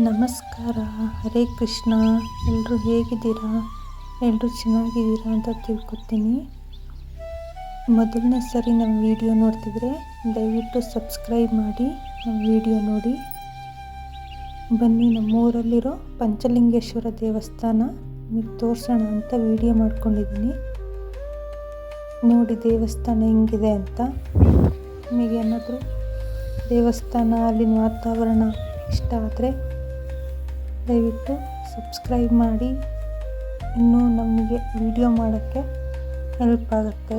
ನಮಸ್ಕಾರ. ಹರೇ ಕೃಷ್ಣ. ಎಲ್ಲರೂ ಹೇಗಿದ್ದೀರಾ? ಎಲ್ಲರೂ ಚೆನ್ನಾಗಿದ್ದೀರಾ ಅಂತ ತಿಳ್ಕೊತೀನಿ. ಮೊದಲನೇ ಸರಿ ನಮ್ಮ ವಿಡಿಯೋ ನೋಡ್ತಿದ್ರೆ ದಯವಿಟ್ಟು ಸಬ್ಸ್ಕ್ರೈಬ್ ಮಾಡಿ ನಮ್ಮ ವಿಡಿಯೋ ನೋಡಿ. ಬನ್ನಿ ನಮ್ಮೂರಲ್ಲಿರೋ ಪಂಚಲಿಂಗೇಶ್ವರ ದೇವಸ್ಥಾನ. ನಿಮಗೆ ತೋರಿಸೋಣ ಅಂತ ವಿಡಿಯೋ ಮಾಡ್ಕೊಂಡಿದ್ದೀನಿ. ನೋಡಿ ದೇವಸ್ಥಾನ ಹೆಂಗಿದೆ ಅಂತ. ನಿಮಗೆ ಏನಾದರೂ ದೇವಸ್ಥಾನ ಅಲ್ಲಿನ ವಾತಾವರಣ ಇಷ್ಟ ಆದರೆ ದಯವಿಟ್ಟು ಸಬ್ಸ್ಕ್ರೈಬ್ ಮಾಡಿ. ಇನ್ನೂ ನಮಗೆ ವಿಡಿಯೋ ಮಾಡೋಕ್ಕೆ ಹೆಲ್ಪ್ ಆಗುತ್ತೆ.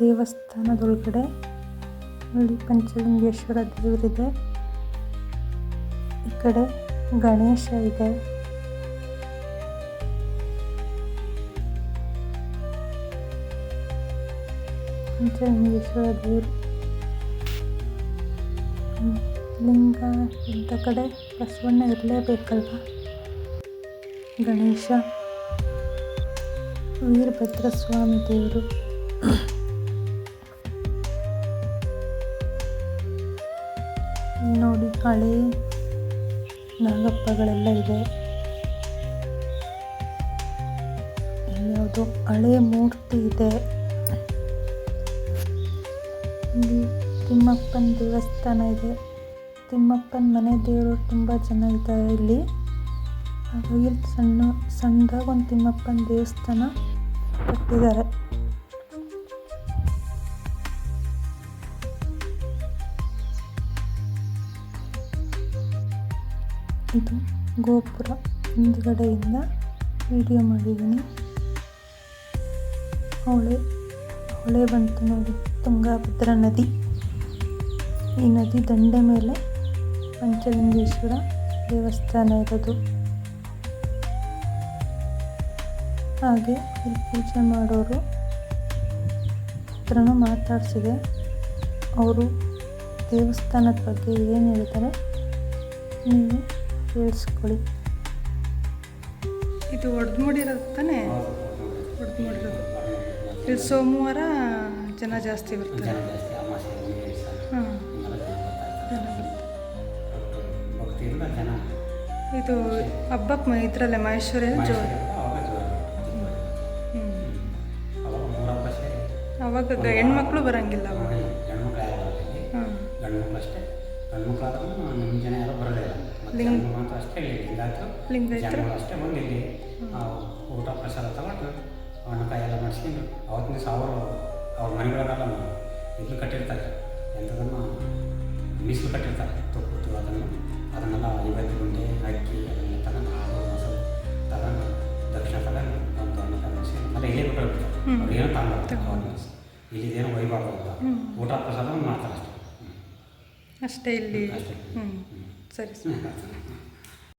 ದೇವಸ್ಥಾನದೊಳಗಡೆ ಅಲ್ಲಿ ಪಂಚಲಿಂಗೇಶ್ವರ ದೇವರಿದೆ. ಈ ಕಡೆ ಗಣೇಶ ಇದೆ. ಪಂಚಲಿಂಗೇಶ್ವರ ದೇವರು. ಲಿಂಗ ಇಂಥ ಕಡೆ ಬಸವಣ್ಣ ಇರಲೇಬೇಕಲ್ವ? ಗಣೇಶ, ವೀರಭದ್ರ ಸ್ವಾಮಿ ದೇವರು. ನೋಡಿ, ಹಳೆ ನಾಗಪ್ಪಗಳೆಲ್ಲ ಇದೆ. ಯಾವುದು ಹಳೆ ಮೂರ್ತಿ ಇದೆ. ತಿಮ್ಮಪ್ಪನ ದೇವಸ್ಥಾನ ಇದೆ. ತಿಮ್ಮಪ್ಪನ ಮನೆ ದೇವರು ತುಂಬ ಚೆನ್ನಾಗಿದ್ದಾರೆ ಇಲ್ಲಿ. ಹಾಗಾಗಿ ಇಲ್ಲಿ ಸಣ್ಣ, ಸಣ್ಣದಾಗ ಒಂದು ತಿಮ್ಮಪ್ಪನ ದೇವಸ್ಥಾನ ಕಟ್ಟಿದ್ದಾರೆ. ಇದು ಗೋಪುರ ಹಿಂದ್ಗಡೆಯಿಂದ ವಿಡಿಯೋ ಮಾಡಿದ್ದೀನಿ. ಹೊಳೆ ಹೊಳೆ ಬಂತು ನೋಡಿ, ತುಂಗಾಭದ್ರಾ ನದಿ. ಈ ನದಿ ದಂಡೆ ಮೇಲೆ ಪಂಚಲಿಂಗೇಶ್ವರ ದೇವಸ್ಥಾನ ಇರೋದು. ಹಾಗೆ ಇಲ್ಲಿ ಪೂಜೆ ಮಾಡೋರು ಹತ್ರನೂ ಮಾತಾಡಿಸಿದೆ. ಅವರು ದೇವಸ್ಥಾನದ ಬಗ್ಗೆ ಏನು ಹೇಳ್ತಾರೆ ನೀವು ಕೇಳಿಸ್ಕೊಳ್ಳಿ ಇದು ಒಡೆದು ಮೂಡಿರೋದು ತಾನೇ? ಒಡೆದು ಮೂಡಿರೋದು. ಇಲ್ಲಿ ಸೋಮವಾರ ಜನ ಜಾಸ್ತಿ ಬರ್ತಾರೆ. ಇದು ಹಬ್ಬಕ್ಕೆ ಇದರಲ್ಲೇ ಮಹೇಶ್ವರ ಜೋರು ಅವಾಗ ಹೆಣ್ಮಕ್ಳು ಬರಂಗಿಲ್ಲ ಅವಾಗ. ಗಂಡು ಅಷ್ಟೇ. ಗಂಡು ಮಕ್ಕಳು ನಮ್ಮ ಜನ ಯಾರು ಬರೋದೇ ಇಲ್ಲ. ಮಾತ್ರ ಅಷ್ಟೇ ಅಷ್ಟೇ ಬಂದು ಇಲ್ಲಿ ಆ, ಊಟ ಪ್ರಸಾದ ತಗೊಂಡು ಹಣ್ಣಕಾಯಿ ಎಲ್ಲ ಮಾಡಿಸ್ಕೊಂಡು ಅವತ್ತಿನ ದಿವಸ ಅವರು ಅವ್ರ ಮನೆಗಳಲ್ಲ ಇದ್ಲು ಕಟ್ಟಿರ್ತಾರೆ. ಎಂಥದನ್ನು ಮೀಸಲು ಕಟ್ಟಿರ್ತಾರೆ. ತೊಪ್ಪು ಅದನ್ನು. ಅದನ್ನೆಲ್ಲ ಐವತ್ತು ಗುಂಟೆ ಅಕ್ಕಿ ಅದನ್ನೆಲ್ಲ ತಗೊಂಡು ಹಾಲು ಮೊಸರು ತಗೊಂಡು ದಕ್ಷಿಣ ತಗೊಂಡು ಒಂದು ಅನ್ನ ಕಳಿಸಿ ಎಲ್ಲ ಇಲ್ಲೇ ಬಿಟ್ಟು. ಅವ್ರು ಏನೋ ತಗೊಂಡು ಅವತ್ತಿನ ದಿವಸ ಇಲ್ಲಿ ಏನು ಒಯ್ಬಾರ್ದು ಅಂತ ಊಟ ಪ್ರಸಾದ ಮಾಡ್ತಾರೆ ಅಷ್ಟೇ. ಅಷ್ಟೇ ಇಲ್ಲಿ. ಅಷ್ಟೇ. ಸರಿ.